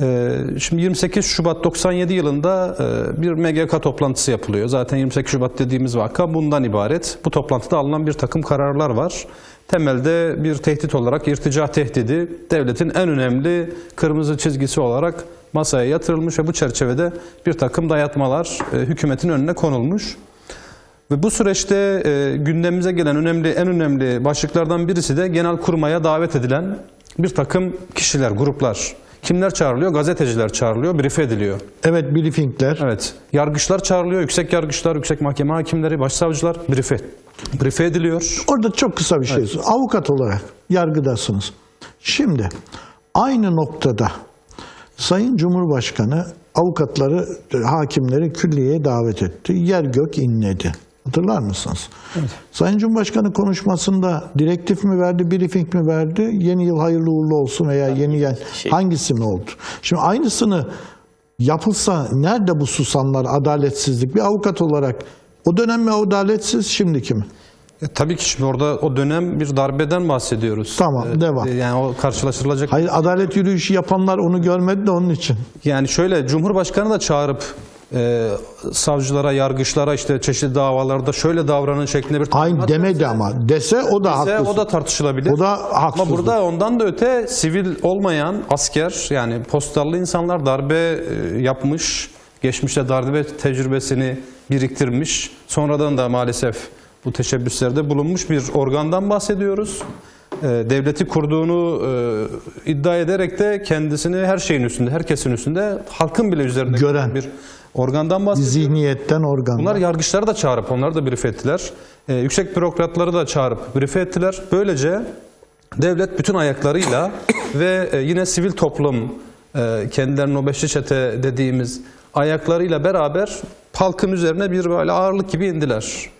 Ee, Şimdi 28 Şubat 97 yılında e, bir MGK toplantısı yapılıyor. Zaten 28 Şubat dediğimiz vaka bundan ibaret. Bu toplantıda alınan bir takım kararlar var. Temelde bir tehdit olarak irtica tehdidi devletin en önemli kırmızı çizgisi olarak masaya yatırılmış ve bu çerçevede bir takım dayatmalar e, hükümetin önüne konulmuş. Ve bu süreçte e, gündemimize gelen önemli en önemli başlıklardan birisi de genel kurmaya davet edilen bir takım kişiler, gruplar. Kimler çağrılıyor? Gazeteciler çağrılıyor, brief ediliyor. Evet briefingler. Evet. Yargıçlar çağrılıyor, yüksek yargıçlar, yüksek mahkeme hakimleri, başsavcılar brief, brief ediliyor. Orada çok kısa bir şey. Avukat olarak yargıdasınız. Şimdi aynı noktada Sayın Cumhurbaşkanı avukatları, hakimleri külliyeye davet etti. Yer gök inledi. Hatırlar mısınız? Sayın Cumhurbaşkanı konuşmasında direktif mi verdi, briefing mi verdi? Yeni yıl hayırlı uğurlu olsun veya yeni yıl Şey- hangisi mi oldu? Şimdi aynısını yapılsa nerede bu susanlar, adaletsizlik? Bir avukat olarak o dönem mi adaletsiz, şimdiki mi? E, tabii ki şimdi orada o dönem bir darbeden bahsediyoruz. Tamam, E, devam. e, Yani o karşılaştırılacak. Hayır adalet yürüyüşü yapanlar onu görmedi de onun için. Yani şöyle Cumhurbaşkanı da çağırıp e, savcılara, yargıçlara işte çeşitli davalarda şöyle davranın şeklinde bir Aynı demedi ama. Dese o da haklı. o da tartışılabilir. O da haksızlık. Ama burada ondan da öte sivil olmayan asker yani postallı insanlar darbe e, yapmış, geçmişte darbe tecrübesini biriktirmiş. Sonradan da maalesef bu teşebbüslerde bulunmuş bir organdan bahsediyoruz. E, Devleti kurduğunu e, iddia ederek de kendisini her şeyin üstünde, herkesin üstünde, halkın bile üzerinde Gören. bir organdan bahsediyoruz. Zihniyetten organ. Bunlar yargıçları da çağırıp onları da brief ettiler. Ee, yüksek bürokratları da çağırıp brief ettiler. Böylece devlet bütün ayaklarıyla ve e, yine sivil toplum e, kendilerinin o beşli çete dediğimiz ayaklarıyla beraber halkın üzerine bir böyle ağırlık gibi indiler.